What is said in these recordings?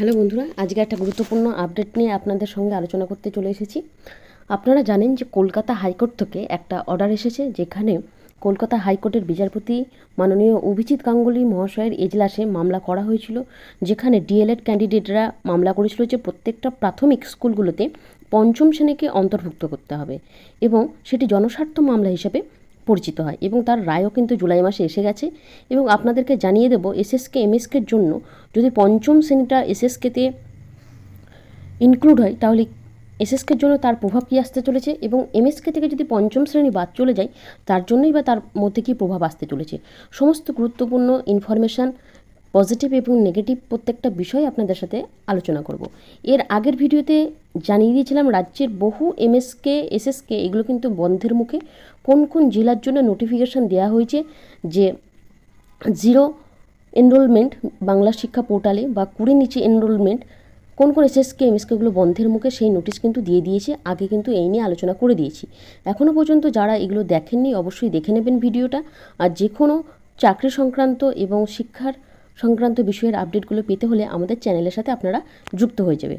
Hello বন্ধুরা, আজকে একটা গুরুত্বপূর্ণ আপডেট নিয়ে আপনাদের সঙ্গে আলোচনা করতে চলে এসেছি। আপনারা জানেন যে কলকাতা হাইকোর্ট থেকে একটা অর্ডার এসেছে, যেখানে কলকাতা হাইকোর্টের বিচারপতি মাননীয় অভিজিৎ গাঙ্গুলি মহাশয়ের এজলাসে মামলা করা হয়েছিল, যেখানে ডিএলএড ক্যান্ডিডেটরা মামলা করেছিল যে প্রত্যেকটা প্রাথমিক স্কুলগুলোতে পঞ্চম শ্রেণীকে অন্তর্ভুক্ত করতে হবে এবং সেটি জনস্বার্থ মামলা হিসেবে পরিচিত হয় এবং তার রায়ও কিন্তু জুলাই মাসে এসে গেছে। এবং আপনাদেরকে জানিয়ে দেবো, এসএসকে, এমএসকের জন্য যদি পঞ্চম শ্রেণীটা এসএসকেতে ইনক্লুড হয়, তাহলে এসএসকের জন্য তার প্রভাব কী আসতে চলেছে? এবং এমএসকে থেকে যদি পঞ্চম শ্রেণি বাদ চলে যায়, তার জন্যই বা তার মধ্যে কী প্রভাব আসতে চলেছে? সমস্ত গুরুত্বপূর্ণ ইনফরমেশান পজিটিভ এবং নেগেটিভ প্রত্যেকটা বিষয় আপনাদের সাথে আলোচনা করব। এর আগের ভিডিওতে জানিয়ে দিয়েছিলাম, রাজ্যের বহু এমএসকে, এসএসকে, এগুলো কিন্তু বন্ধের মুখে। কোন কোন জেলার জন্য নোটিফিকেশান দেওয়া হয়েছে যে জিরো এনরোলমেন্ট বাংলা শিক্ষা পোর্টালে বা কুড়ি নিচে এনরোলমেন্ট কোন কোন এসএসকে এমএসকেগুলো বন্ধের মুখে সেই নোটিশ কিন্তু দিয়ে দিয়েছে, আগে কিন্তু এই নিয়ে আলোচনা করে দিয়েছি। এখনও পর্যন্ত যারা এগুলো দেখেননি অবশ্যই দেখে নেবেন ভিডিওটা। আর যে কোনো চাকরি সংক্রান্ত এবং শিক্ষার সংক্রান্ত বিষয়ের আপডেটগুলো পেতে হলে আমাদের চ্যানেলের সাথে আপনারা যুক্ত হয়ে যাবে।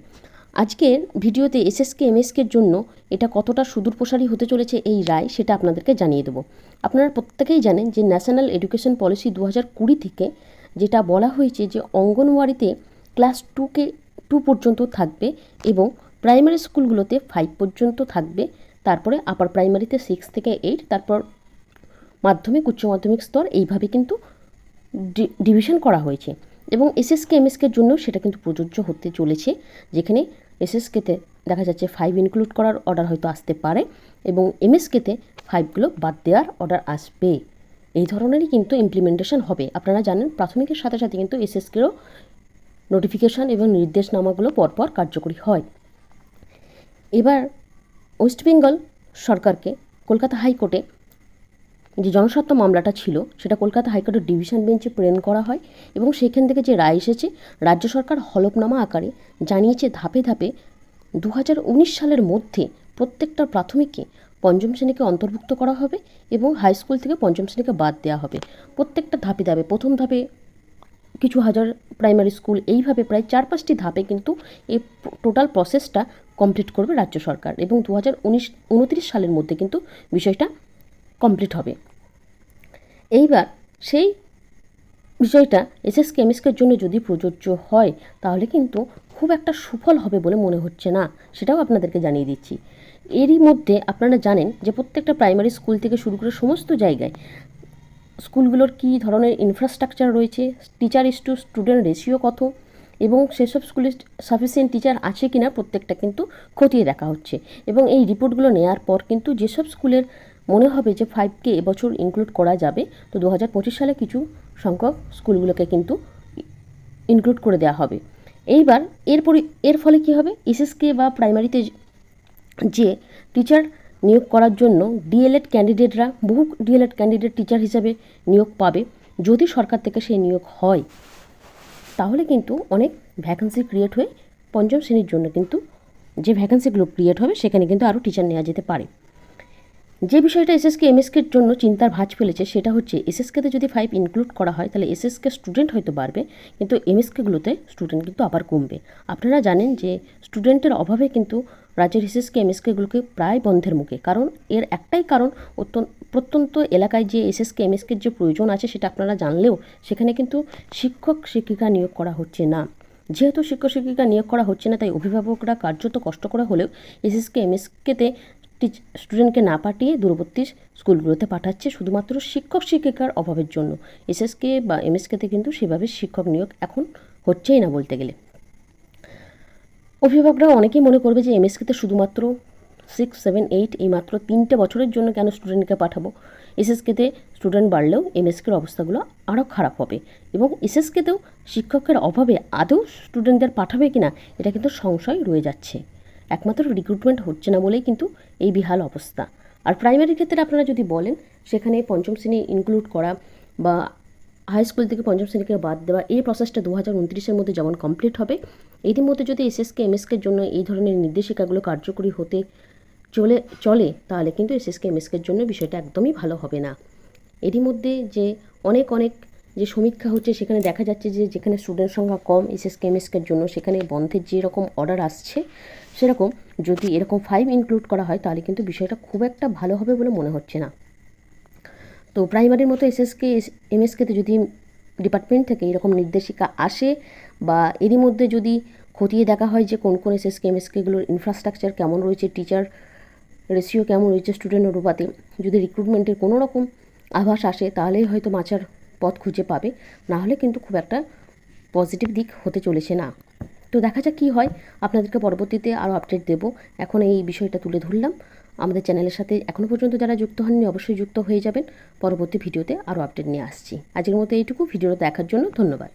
আজকের ভিডিওতে এসএসকে, এমএসকের জন্য এটা কতটা সুদূরপ্রসারী হতে চলেছে এই রায় সেটা আপনাদেরকে জানিয়ে দেবো। আপনারা প্রত্যেকেই জানেন যে ন্যাশনাল এডুকেশন পলিসি দু হাজার কুড়ি থেকে যেটা বলা হয়েছে যে অঙ্গনওয়াড়িতে ক্লাস টুকে, টু পর্যন্ত থাকবে এবং প্রাইমারি স্কুলগুলোতে ফাইভ পর্যন্ত থাকবে, তারপরে আপার প্রাইমারিতে সিক্স থেকে এইট, তারপর মাধ্যমিক, উচ্চ মাধ্যমিক স্তর, এইভাবে কিন্তু ডিভিশন করা হয়েছে। এবং এসএসকে এমএসকের জন্য সেটা কিন্তু প্রযোজ্য হতে চলেছে, যেখানে এসএসকেতে দেখা যাচ্ছে ফাইভ ইনক্লুড করার অর্ডার হয়তো আসতে পারে এবং এমএসকেতে ফাইভগুলো বাদ দেওয়ার অর্ডার আসবে। এই ধরনেরই কিন্তু ইমপ্লিমেন্টেশন হবে। আপনারা জানেন, প্রাথমিকের সাথে সাথে কিন্তু এসএসকেরও নোটিফিকেশান এবং নির্দেশনামাগুলো পরপর কার্যকরী হয়। এবার ওয়েস্ট বেঙ্গল সরকারকে, কলকাতা হাইকোর্টে যে জনস্বার্থ মামলাটা ছিল, সেটা কলকাতা হাইকোর্টের ডিভিশন বেঞ্চে প্রেরণ করা হয় এবং সেখান থেকে যে রায় এসেছে, রাজ্য সরকার হলফনামা আকারে জানিয়েছে ধাপে ধাপে দু হাজার উনিশ সালের মধ্যে প্রত্যেকটা প্রাথমিককে পঞ্চম শ্রেণীকে অন্তর্ভুক্ত করা হবে এবং হাই স্কুল থেকে পঞ্চম শ্রেণীকে বাদ দেওয়া হবে। প্রত্যেকটা ধাপে ধাপে, প্রথম ধাপে কিছু হাজার প্রাইমারি স্কুল এইভাবে প্রায় চার পাঁচটি ধাপে কিন্তু এই টোটাল প্রসেসটা কমপ্লিট করবে রাজ্য সরকার এবং দু হাজার সালের মধ্যে কিন্তু বিষয়টা কমপ্লিট হবে। এইবার সেই বিষয়টা এসএস কেমিস্টের জন্য যদি প্রযোজ্য হয়, তাহলে কিন্তু খুব একটা সুফল হবে বলে মনে হচ্ছে না। সেটাও আপনাদেরকে জানিয়ে দিচ্ছি। এরই মধ্যে আপনারা জানেন যে প্রত্যেকটা প্রাইমারি স্কুল থেকে শুরু করে সমস্ত জায়গায় স্কুলগুলোর কী ধরনের ইনফ্রাস্ট্রাকচার রয়েছে teacher is to student ratio কত এবং সেসব স্কুলে সাফিসিয়েন্ট টিচার আছে কি না প্রত্যেকটা কিন্তু খতিয়ে দেখা হচ্ছে। এবং এই রিপোর্টগুলো নেওয়ার পর কিন্তু যেসব স্কুলের মনে হবে যে ফাইভকে এবছর ইনক্লুড করা যাবে। তো দু হাজার পঁচিশ সালে কিছু সংখ্যক স্কুলগুলোকে কিন্তু ইনক্লুড করে দেওয়া হবে। এইবার এরপরে এর ফলে কী হবে? এসএসকে বা প্রাইমারিতে যে টিচার নিয়োগ করার জন্য ডিএলএড ক্যান্ডিডেটরা বহু ডিএলএড ক্যান্ডিডেট টিচার হিসাবে নিয়োগ পাবে। যদি সরকার থেকে সেই নিয়োগ হয়, তাহলে কিন্তু অনেক ভ্যাকেন্সি ক্রিয়েট হয়ে পঞ্চম শ্রেণির জন্য কিন্তু যে ভ্যাকেন্সিগুলো ক্রিয়েট হবে, সেখানে কিন্তু আরও টিচার নেওয়া যেতে পারে। যে বিষয়টা এসএসকে এমএসকের জন্য চিন্তার ভাঁজ ফেলেছে, সেটা হচ্ছে এসএসকেতে যদি ফাইভ ইনক্লুড করা হয়, তাহলে এসএসকে স্টুডেন্ট হয়তো বাড়বে, কিন্তু এমএসকেগুলোতে স্টুডেন্ট কিন্তু আবার কমবে। আপনারা জানেন যে স্টুডেন্টের অভাবে কিন্তু রাজ্যের এসএসকে, এমএসকেগুলোকে প্রায় বন্ধের মুখে। কারণ এর একটাই কারণ অত্যন্ত প্রত্যন্ত এলাকায় যে এসএসকে, এমএসকের যে প্রয়োজন আছে, সেটা আপনারা জানলেও সেখানে কিন্তু শিক্ষক, শিক্ষিকা নিয়োগ করা হচ্ছে না। যেহেতু শিক্ষক, শিক্ষিকা নিয়োগ করা হচ্ছে না, তাই অভিভাবকরা কার্যত কষ্ট করা হলেও এসএসকে, এমএসকেতে স্টুডেন্টকে না পাঠিয়ে দূরবর্তী স্কুলগুলোতে পাঠাচ্ছে শুধুমাত্র শিক্ষক শিক্ষিকার অভাবের জন্য। এসএসকে বা এমএসকেতে কিন্তু সেভাবে শিক্ষক নিয়োগ এখন হচ্ছেই না বলতে গেলে। অভিভাবকরা অনেকেই মনে করবে যে এমএসকেতে শুধুমাত্র সিক্স সেভেন এইট এই মাত্র তিনটে বছরের জন্য কেন স্টুডেন্টকে পাঠাবো? এসএসকেতে স্টুডেন্ট বাড়লেও এমএসকের অবস্থাগুলো আরও খারাপ হবে এবং এসএসকেতেও শিক্ষকের অভাবে আদৌ স্টুডেন্টদের পাঠাবে কিনা, এটা কিন্তু সংশয় রয়ে যাচ্ছে। একমাত্র রিক্রুটমেন্ট হচ্ছে না বলেই কিন্তু এই বিহাল অবস্থা। আর প্রাইমারি ক্ষেত্রে আপনারা যদি বলেন, সেখানে পঞ্চম শ্রেণি ইনক্লুড করা বা হাই স্কুল থেকে পঞ্চম শ্রেণীকে বাদ দেওয়া, এই প্রসেসটা দু হাজার উনত্রিশের মধ্যে যেমন কমপ্লিট হবে এরই মধ্যে যদি এসএসকে এমএসকের জন্য এই ধরনের নির্দেশিকাগুলো কার্যকরী হতে চলে চলে, তাহলে কিন্তু এসএসকে এমএসকের জন্য বিষয়টা একদমই ভালো হবে না। এরই মধ্যে যে অনেক অনেক যে সমীক্ষা হচ্ছে, সেখানে দেখা যাচ্ছে যে যেখানে স্টুডেন্ট সংখ্যা কম এসএস কেমিস্কের জন্য সেখানে বন্ধের যেরকম অর্ডার আসছে সেরকম যদি এরকম ফাইভ ইনক্লুড করা হয়, তাহলে কিন্তু বিষয়টা খুব একটা ভালো হবে বলে মনে হচ্ছে না। তো প্রাইমারির মতো এসএসকে এমএসকেতে যদি ডিপার্টমেন্ট থেকে এরকম নির্দেশিকা আসে বা এরই মধ্যে যদি খতিয়ে দেখা হয় যে কোন কোন এসএসকে এমএসকেগুলোর ইনফ্রাস্ট্রাকচার কেমন রয়েছে টিচার রেশিও কেমন রয়েছে স্টুডেন্ট অনুপাতে যদি রিক্রুটমেন্টের কোনো রকম আভাস আসে, তাহলেই হয়তো মাচার পথ খুঁজে পাবে। না হলে কিন্তু খুব একটা পজিটিভ দিক হতে চলেছে না। তো দেখা যাক কী হয়। আপনাদেরকে পরবর্তীতে আরও আপডেট দেবো। এখন এই বিষয়টা তুলে ধরলাম। আমাদের চ্যানেলের সাথে এখনও পর্যন্ত যারা যুক্ত হননি অবশ্যই যুক্ত হয়ে যাবেন। পরবর্তী ভিডিওতে আরও আপডেট নিয়ে আসছি। আজকের মতো এইটুকু। ভিডিওটা দেখার জন্য ধন্যবাদ।